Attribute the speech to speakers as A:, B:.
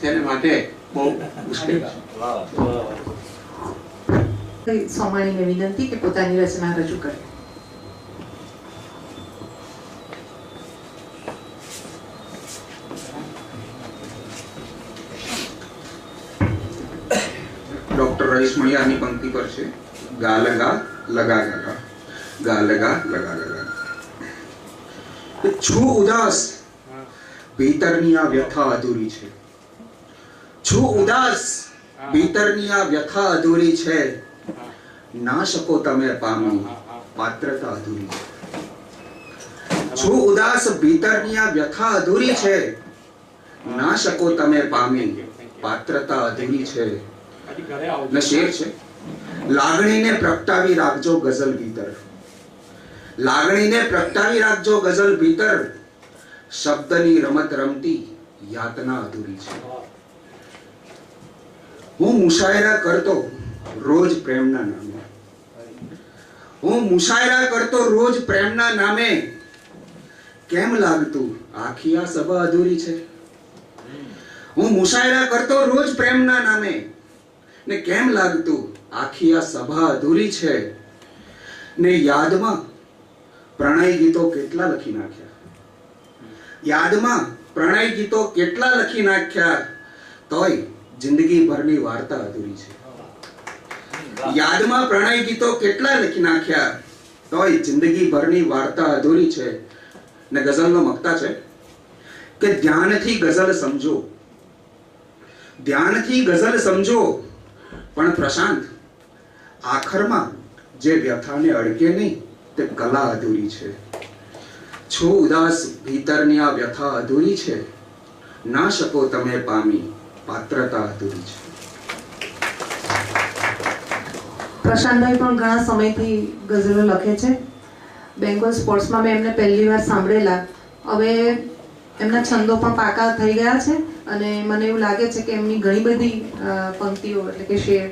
A: તેને માટે બહુ મુશ્કેલ છે.
B: સોમાણીને વિનંતી કે પોતાની રચના રજૂ કરે?
C: ડોક્ટર રહીશ મણિયાની પંક્તિ પર છે. ગા લગા લગા ગાલગા ગા લગા લગા લગા. છું ઉદાસ. ભીતરની આ વ્યથા અધૂરી છે. છું ઉદાસ ભીતરની આ વ્યથા અધૂરી છે ના શકો તમે પામી પાત્રતા અધૂરી છે. ઉદાસ ભીતરની આ વ્યથા અધૂરી છે ના શકો તમે પામી. પાત્રતા અધૂરી છે. ને શેર છે? લાગણીને પ્રગટાવી રાખજો ગઝલ ભીતર. લાગણીને પ્રગટાવી રાખજો ગઝલ ભીતર. શબ્દની રમત રમતી યાતના અધૂરી છે. હું મુશાયરા કરતો રોજ પ્રેમના નામે. હું મુશાયરા કરતો રોજ પ્રેમના નામે. કેમ લાગતું? આખી આ સભા અધૂરી છે. હું મુશાયરા કરતો રોજ પ્રેમના નામે. ને કેમ લાગતું? આખી આ સભા અધૂરી છે. ને યાદમાં પ્રણય ગીતો કેટલા લખી નાખ્યા? યાદમાં પ્રણય ગીતો કેટલા લખી નાખ્યા? તોય જિંદગી ભરની વાર્તા અધૂરી છે. યાદમાં પ્રણય ગીતો કેટલા લખી નાખ્યા તોય જિંદગી ભરની વાર્તા અધૂરી છે. ને ગઝલનો મક્તા છે કે ધ્યાનથી ગઝલ સમજો. ધ્યાનથી ગઝલ સમજો. પણ પ્રશાંત, આખરમાં જે વ્યથાને અડકે નહીં તે કલા અધૂરી છે. છો ઉદાસ, ભીતરની આ વ્યથા અધૂરી છે. ના શકો તમે પામી. પાત્રતા અધૂરી છે.
B: પ્રશાંતભાઈ પણ ઘણા સમયથી ગઝલો લખે છે. બેંગોલ સ્પોર્ટ્સમાં મેં એમને પહેલી વાર સાંભળેલા. હવે એમના છંદો પણ પાકા થઈ ગયા છે અને મને એવું લાગે છે કે એમની ઘણી બધી પંક્તિઓ એટલે કે શેર